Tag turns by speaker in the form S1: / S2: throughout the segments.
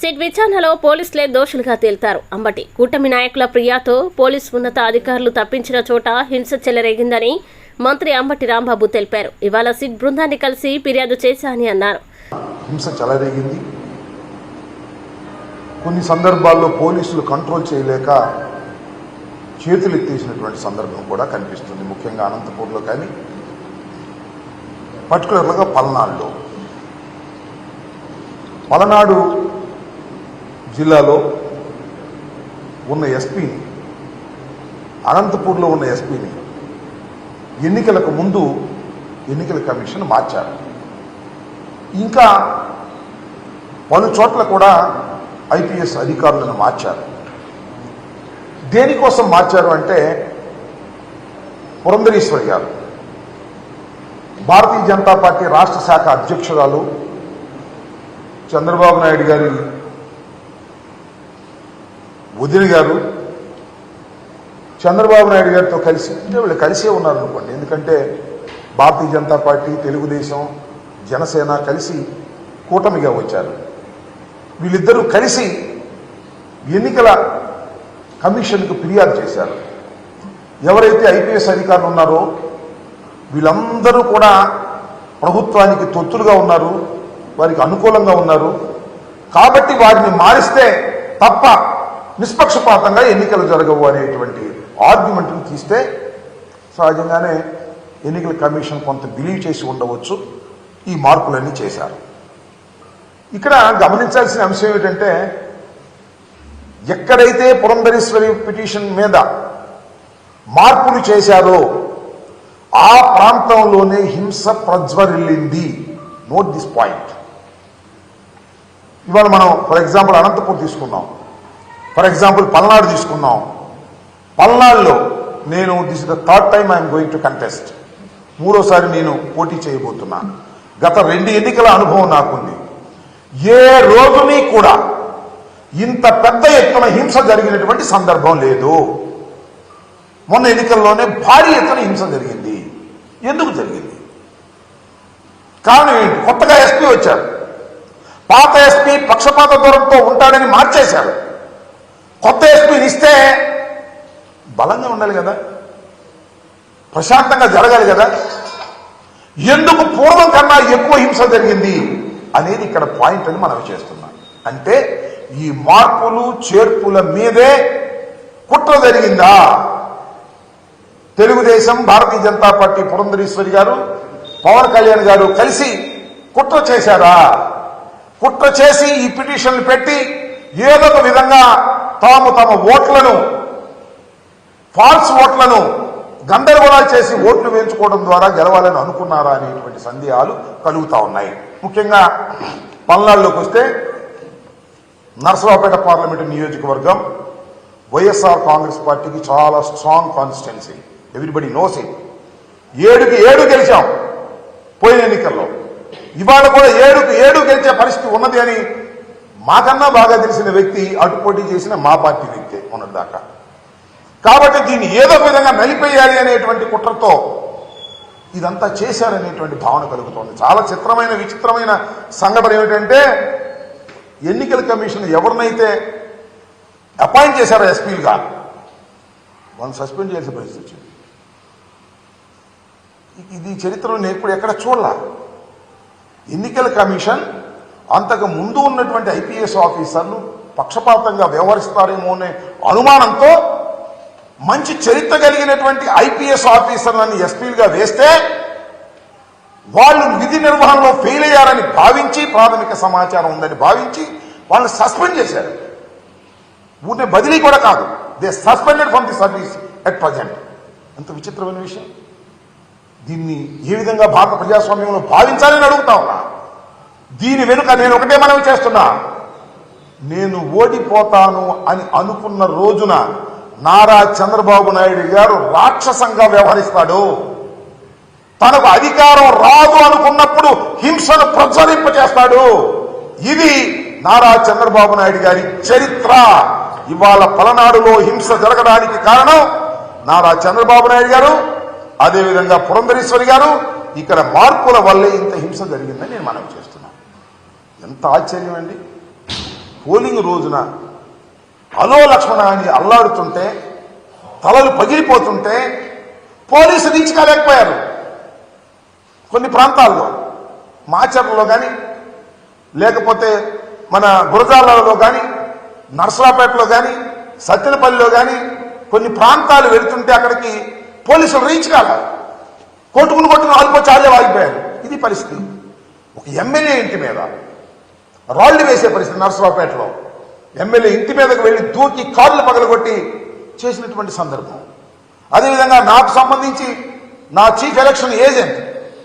S1: SIT విచారణలో పోలీసులే దోషులుగా తేల్తారు. అంబటి కూటమి నాయకుల ప్రియాతో పోలీసు ఉన్నత అధికారులు తప్పించిన చోట హింస చెలరేగిందని మంత్రి అంబటి రాంబాబు తెలిపారు. ఇవాళ సిట్ బృందాన్ని కలిసి ఫిర్యాదు చేశాని అన్నారు.
S2: హింస చెలరేగింది. కొన్ని సందర్భాల్లో పోలీసులు కంట్రోల్ చేయలేక చేతులు ఎత్తేసినటువంటి సందర్భం కూడా కనిపిస్తుంది. ముఖ్యంగా అనంతపూర్లో కానీ పర్టికులర్గా పల్నాడులో. పలనాడు జిల్లాలో ఉన్న ఎస్పీని అనంతపూర్లో ఉన్న ఎస్పీని ఎన్నికలకు ముందు ఎన్నికల కమిషన్ మార్చారు. ఇంకా పలు చోట్ల కూడా ఐపీఎస్ అధికారులను మార్చారు. దేనికోసం మార్చారు అంటే పురంధరీశ్వరి గారు భారతీయ జనతా పార్టీ రాష్ట్ర శాఖ అధ్యక్షురాలు చంద్రబాబు నాయుడు గారి వదిన గారు చంద్రబాబు నాయుడు గారితో కలిసి అంటే వీళ్ళు కలిసే ఉన్నారు అనుకోండి. ఎందుకంటే భారతీయ జనతా పార్టీ తెలుగుదేశం జనసేన కలిసి కూటమిగా వచ్చారు. వీళ్ళిద్దరూ కలిసి ఎన్నికల కమిషన్కు ఫిర్యాదు చేశారు. ఎవరైతే ఐపీఎస్ అధికారులు ఉన్నారో వీళ్ళందరూ కూడా ప్రభుత్వానికి తొత్తులుగా ఉన్నారు వారికి అనుకూలంగా ఉన్నారు. కాబట్టి వారిని మారిస్తే తప్ప నిష్పక్షపాతంగా ఎన్నికలు జరగవు అనేటువంటి ఆర్గ్యుమెంట్ని తీస్తే సహజంగానే ఎన్నికల కమిషన్ కొంత బిలీవ్ చేసి ఉండవచ్చు. ఈ మార్పులన్నీ చేశారు. ఇక్కడ గమనించాల్సిన అంశం ఏమిటంటే ఎక్కడైతే పురంధరేశ్వరి పిటిషన్ మీద మార్పులు చేశారో ఆ ప్రాంతంలోనే హింస ప్రజ్వరిల్లింది. నోట్ దిస్ పాయింట్ ఇవాళ మనం ఫర్ ఎగ్జాంపుల్ అనంతపూర్ తీసుకున్నాం ఫర్ ఎగ్జాంపుల్ పల్నాడు తీసుకున్నాం. పల్నాడులో నేను this the third time I'm going to contest మూడోసారి నేను పోటీ చేయబోతున్నాను గత రెండు ఎన్నికల అనుభవం నాకుంది. ఏ రోజుని కూడా ఇంత పెద్ద ఎత్తున హింస జరిగినటువంటి సందర్భం లేదు. మొన్న ఎన్నికల్లోనే భారీ ఎత్తున హింస జరిగింది. ఎందుకు జరిగింది? కారణం ఏంటి? కొత్తగా ఎస్పీ వచ్చారు. పాత ఎస్పీ పక్షపాత దూరంతో ఉంటాడని మార్చేశారు. కొత్త ఎస్పీని ఇస్తే బలంగా ఉండాలి కదా? ప్రశాంతంగా జరగాలి కదా? ఎందుకు పూర్వం కన్నా ఎక్కువ హింస జరిగింది? అనేది ఇక్కడ పాయింట్ అని మనం చేస్తున్నాం. అంటే ఈ మార్పులు చేర్పుల మీదే కుట్ర జరిగిందా? తెలుగుదేశం భారతీయ జనతా పార్టీ పురంధరేశ్వరి గారు పవన్ కళ్యాణ్ గారు కలిసి కుట్ర చేశారా? కుట్ర చేసి ఈ పిటిషన్లు పెట్టి ఏదో ఒక విధంగా తాము తమ ఓట్లను ఫాల్స్ ఓట్లను గందరగోళాలు చేసి ఓట్లు వేయించుకోవడం ద్వారా గెలవాలని అనుకున్నారా అనేటువంటి సందేహాలు కలుగుతా ఉన్నాయి. ముఖ్యంగా పల్నాడులోకి వస్తే నర్సరావుపేట పార్లమెంటు నియోజకవర్గం వైఎస్ఆర్ కాంగ్రెస్ పార్టీకి చాలా strong constituency. Everybody knows it. ఏడుకి ఏడు గెలిచాం పోయిన ఎన్నికల్లో. ఇవాళ కూడా ఏడుకు ఏడు గెలిచే పరిస్థితి ఉన్నది అని మాకన్నా బాగా తెలిసిన వ్యక్తి అటు పోటీ చేసిన మా పార్టీ వ్యక్తే మొన్నటిదాకా. కాబట్టి దీన్ని ఏదో విధంగా నలిపేయాలి అనేటువంటి కుట్రతో ఇదంతా చేశారనేటువంటి భావన కలుగుతోంది. చాలా చిత్రమైన విచిత్రమైన సంఘటన ఏమిటంటే ఎన్నికల కమిషన్ ఎవరినైతే అపాయింట్ చేశారో ఎస్పీలుగా వాళ్ళని సస్పెండ్ చేసే పరిస్థితి వచ్చింది. ఇది చరిత్రలో నేను ఎప్పుడు ఎక్కడ చూడాల. ఎన్నికల కమిషన్ అంతకు ముందు ఉన్నటువంటి ఐపీఎస్ ఆఫీసర్లు పక్షపాతంగా వ్యవహరిస్తారేమో అనే అనుమానంతో మంచి చరిత్ర కలిగినటువంటి ఐపీఎస్ ఆఫీసర్లను ఎస్పీలుగా వేస్తే వాళ్ళు విధి నిర్వహణలో ఫెయిల్ అయ్యారని భావించి ప్రాథమిక సమాచారం ఉందని భావించి వాళ్ళని సస్పెండ్ చేశారు. ఊరినే బదిలీ కూడా కాదు. They suspended from the service at present ఎంత విచిత్రమైన విషయం. దీన్ని ఏ విధంగా భారత ప్రజాస్వామ్యంలో భావించాలని అడుగుతా ఉన్నా? దీని వెనుక నేను ఒకటే మనవి చేస్తున్నా. నేను ఓడిపోతాను అని అనుకున్న రోజున నారా చంద్రబాబు నాయుడు గారు రాక్షసంగా వ్యవహరిస్తాడు. తనకు అధికారం రాదు అనుకున్నప్పుడు హింసను ప్రచురింపజేస్తాడు ఇది నారా చంద్రబాబు నాయుడు గారి చరిత్ర. ఇవాళ పలనాడులో హింస జరగడానికి కారణం నారా చంద్రబాబు నాయుడు గారు అదేవిధంగా పురంధరేశ్వరి గారు. ఇక్కడ మార్పుల వల్లే ఇంత హింస జరిగిందని నేను మనవి చేస్తున్నాను ఎంత ఆశ్చర్యం అండి. పోలింగ్ రోజున అలో లక్ష్మణాన్ని అని అల్లాడుతుంటే తలలు పగిలిపోతుంటే పోలీసు రీచ్ కాలేకపోయారు కొన్ని ప్రాంతాల్లో మాచర్లలో కానీ లేకపోతే మన గురజాలలో కానీ నర్సరాపేటలో కానీ సత్యనపల్లిలో కానీ కొన్ని ప్రాంతాలు వెళుతుంటే అక్కడికి పోలీసులు రీచ్ కాల. కొట్టుకుని కొట్టుకుని ఆగిపో చాలే ఆగిపోయారు. ఇది పరిస్థితి. ఒక ఎమ్మెల్యే ఇంటి మీద రాళ్ళు వేసే పరిస్థితి నర్సరావుపేటలో. ఎమ్మెల్యే ఇంటి మీదకు వెళ్ళి దూకి కాళ్ళు పగలగొట్టి చేసినటువంటి సందర్భం. అదేవిధంగా నాకు సంబంధించి నా చీఫ్ ఎలక్షన్ ఏజెంట్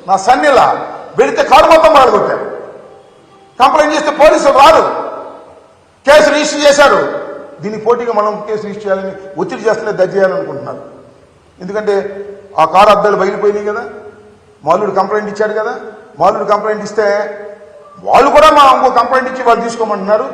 S2: నా సన్నిలా వెళితే కారు మొత్తం పగలగొట్టారు. కంప్లైంట్ చేస్తే పోలీసులు రారు. కేసు రిజిస్టర్ చేశారు. దీని పోటీగా మనం కేసు రిజిస్టర్ చేయాలని ఒత్తిడి చేస్తలే దర్జీ ఎందుకంటే ఆ కారు అద్దాలు బయలుపోయినాయి కదా. మాలుడు కంప్లైంట్ ఇచ్చాడు కదా. మాలుడు కంప్లైంట్ ఇస్తే వాళ్ళు కూడా మా ఇంకో కంప్లైంట్ ఇచ్చి వాళ్ళు తీసుకోమంటున్నారు.